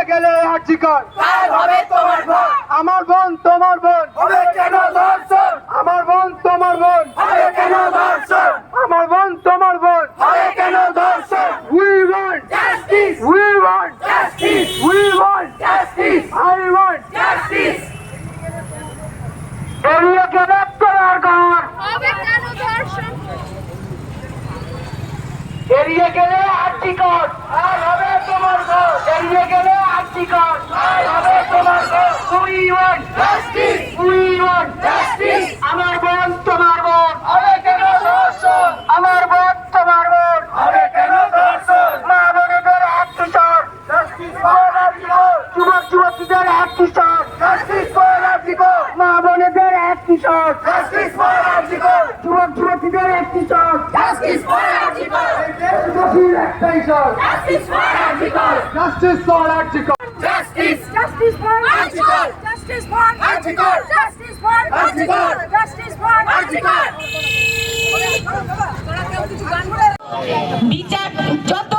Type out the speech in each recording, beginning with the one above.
এড়িয়ে গেলে হবে তোমার ভোট। আমার বোন তোমার বোন। হবে কেন ধর্ষণ? আমার বোন তোমার বোন। হবে কেন ধর্ষণ? আমার বোন তোমার বোন। হবে কেন ধর্ষণ? We want justice we want justice we want justice I want justice এড়িয়ে গেলে কারাগার হবে কেন ধর্ষণ? এড়িয়ে আর হবে তোমার ভোট এড়িয়ে গেলে আর্জিকর আর হবে তোমার vote we want justice we want justice আমার বোন তোমার বোন। আমার বোন তোমার বোন। মা বোনেদের এক কিশোর যুবক যুবতীদের এক কিশোর মা বোনেদের এক কিশোর যুবক যুবতীদের এক কিশোর একটাই শোর justice for article justice justice for article justice for article justice for article justice for article বিচার যত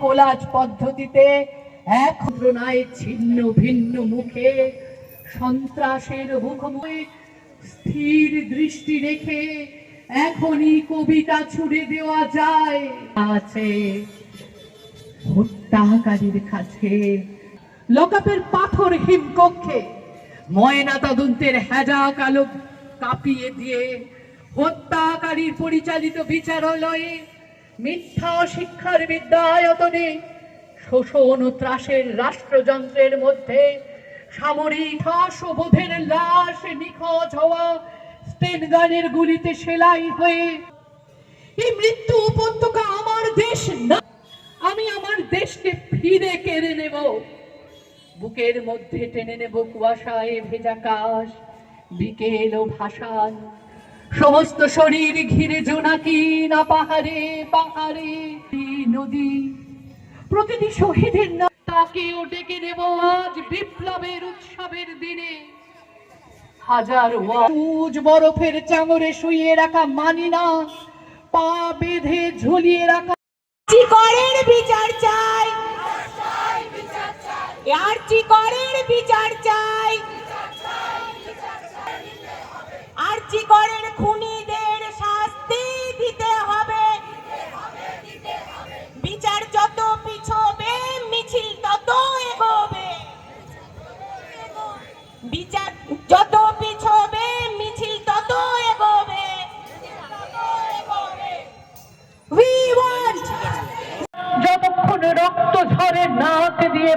কোলাজ পদ্ধতিতে এক যন্ত্রণায় ছিন্ন ভিন্ন মুখে সন্ত্রাসের মুখোমুখি স্থির দৃষ্টি রেখে এখনই কবিতা ছুড়ে দেওয়া যায়। আছে হত্যাকারীর কাছে। লোকাপের পাথর হিমকক্ষে ময়না তদন্তের হেজা কালো কাঁপিয়ে দিয়ে হত্যাকারীর পরিচালিত বিচারালয়ে মিথ্যা শিক্ষার বিদ্যায়তনে শোষণ ত্রাসের রাষ্ট্রযন্ত্রের মধ্যে সামরিক বোধের লাশ নিখোঁজ হওয়া গুলিতে সেলাই হয়ে এই মৃত্যু উপত্যকা আমার দেশ না, আমি আমার দেশকে ফিরে কেড়ে নেব। বুকের মধ্যে টেনে নেব কুয়াশায় ভেজা কাশ, বিকেল ও ভাসান। সমস্ত শরীর ঘিরে জোনাকি না পাহাড়ে পাহাড়ে নদী। প্রতিটি শহীদের নাম তাকেও ডেকে নেব আজ বিপ্লবের উৎসবের দিনে। হাজার উজ বরফের চাঙরে শুয়ে রাখা মানি না পা বেঁধে ঝুলিয়ে রাখা করের বিচার চাই। আরজি করের বিচার চাই।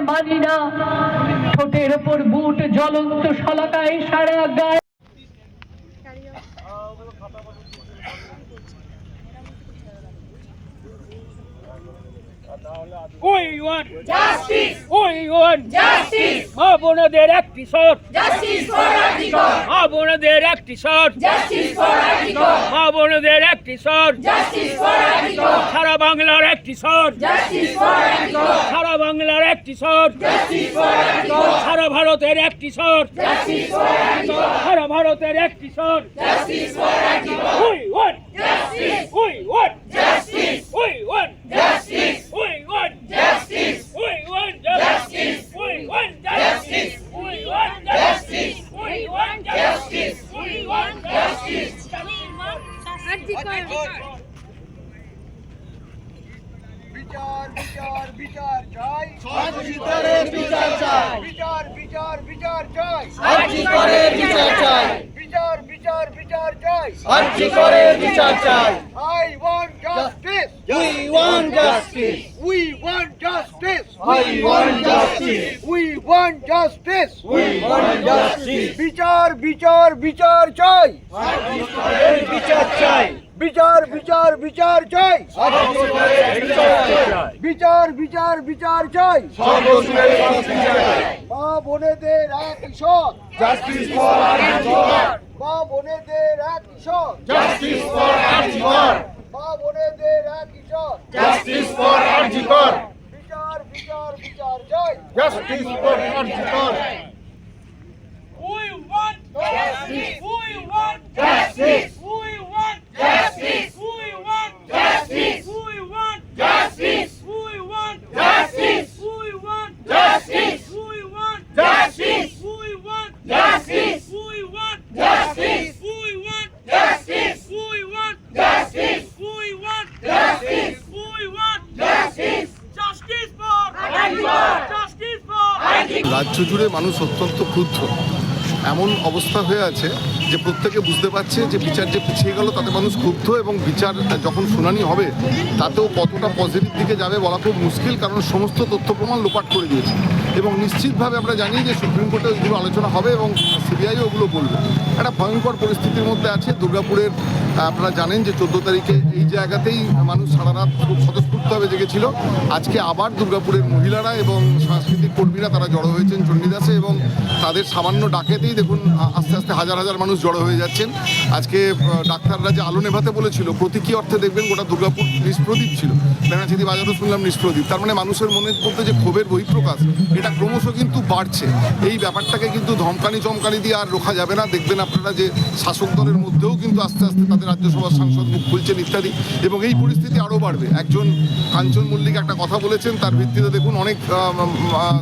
মানি না। ঠোঁটের ওপর বুট জ্বলন্ত শলাকায় সারা গায়ে। We want. Justice we want. Justice মা বোনদের একটি শট। জাস্টিস ফর আর্টিকল মা বোনদের একটি শট। জাস্টিস ফর আর্টিকল মা বোনদের একটি শট। জাস্টিস ফর আর্টিকল সারা বাংলার একটি শট। জাস্টিস ফর সারা একটি ফর সারা ভারতের একটি জাস্টিস সারা ভারতের একটি shot we want we want we want justice we want justice we want Justice. We want Justice. We want Justice. We want Justice. We want justice বিচার বিচার বিচার চাই সহযোগিতার বিচার চাই বিচার বিচার বিচার চাই করে বিচার চাই আর্জি করে বিচার চাই I want justice we want justice we want justice we want justice we want justice we want justice বিচার বিচার বিচার চাই বিচার চাই বিচার বিচার বিচার চাই বিচার বিচার বিচার বিচার বিচার চাই। মা বোনেদের এক ঈশ্বর জাস্টিস ফর মা বোনেদের এক জাস্টিস ফর কর মা বোনেদের এক ঈশ্বর জাস্টিস ফর আর্জি বিচার বিচার বিচার চাই। Justice for We want justice. We want Justice. রাজ্য জুড়ে মানুষ অত্যন্ত ক্ষুব্ধ এমন অবস্থা হয়ে আছে যে প্রত্যেকে বুঝতে পারছে যে বিচার যে পিছিয়ে গেল, তাতে মানুষ ক্ষুব্ধ এবং বিচার যখন শুনানি হবে, তাতেও কতটা পজিটিভ দিকে যাবে বলা খুব মুশকিল, কারণ সমস্ত তথ্য প্রমাণ লোপাট করে দিয়েছে। এবং নিশ্চিতভাবে আমরা জানি যে সুপ্রিম কোর্টে ওইগুলো আলোচনা হবে এবং সিবিআইও ওগুলো বলবে। একটা ভয়ঙ্কর পরিস্থিতির মধ্যে আছে দুর্গাপুরের আপনারা জানেন যে চোদ্দ তারিখে এই জায়গাতেই মানুষ সারা রাত খুব স্বতঃস্ফূর্তভাবে জেগেছিল। আজকে আবার দুর্গাপুরের মহিলারা এবং সাংস্কৃতিক কর্মীরা তারা জড়ো হয়েছেন চণ্ডীদাসে এবং তাদের সামান্য ডাকেতেই দেখুন আস্তে আস্তে হাজার হাজার মানুষ জড়ো হয়ে যাচ্ছেন। আজকে ডাক্তাররা যে আলো নেভাতে বলেছিল, প্রতীকী অর্থে দেখবেন গোটা দুর্গাপুর নিষ্প্রদীপ ছিল। বেনাচিদি বাজারও শুনলাম নিষ্প্রদীপ। তার মানে মানুষের মনের মধ্যে যে ক্ষোভের বহিঃপ্রকাশ, এটা ক্রমশ কিন্তু বাড়ছে। এই ব্যাপারটাকে কিন্তু ধমকানি চমকানি দিয়ে আর রোখা যাবে না। দেখবেন আপনারা যে শাসক দলের মধ্যেও কিন্তু আস্তে আস্তে তাদের রাজ্যসভার সাংসদ মুখ খুলছেন ইত্যাদি, এবং এই পরিস্থিতি আরও বাড়বে। একজন কাঞ্চন মল্লিক একটা কথা বলেছেন, তার ভিত্তিতে দেখুন অনেক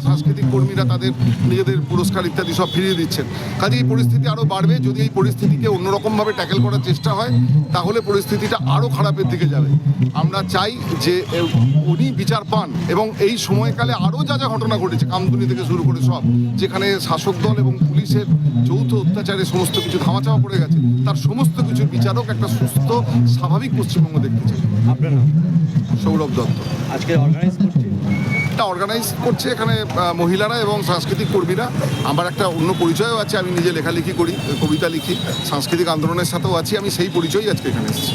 সাংস্কৃতিক কর্মীরা তাদের নিজেদের পুরস্কার ইত্যাদি সব ফিরিয়ে দিচ্ছেন। কাজে এই পরিস্থিতি আরও বাড়বে, যদি এই পরিস্থিতিকে অন্যরকমভাবে ট্যাকেল করার চেষ্টা হয়, তাহলে পরিস্থিতিটা আরও খারাপের দিকে যাবে। আমরা চাই যে উনি বিচার পান, এবং এই সময়কালে আরও যা যা ঘটনা ঘটেছে, কামদুনি থেকে শুরু করে সব, যেখানে শাসক দল এবং পুলিশের যৌথ অত্যাচারে সমস্ত কিছু ধামাচাপা পড়ে গেছে, তার সমস্ত কিছুর বিচারক একটা সুস্থ স্বাভাবিক পশ্চিমবঙ্গ দেখতে চাই। আপনার? নাম সৌরভ দত্ত। আজকে অর্গানাইজ করছি এটা অর্গানাইজ করছে এখানে মহিলারা এবং সাংস্কৃতিক কর্মীরা। আমার একটা অন্য পরিচয়ও আছে আমি নিজে লেখালেখি করি কবিতা লিখি সাংস্কৃতিক আন্দোলনের সাথেও আছি আমি সেই পরিচয়ই আজকে এখানে এসেছি।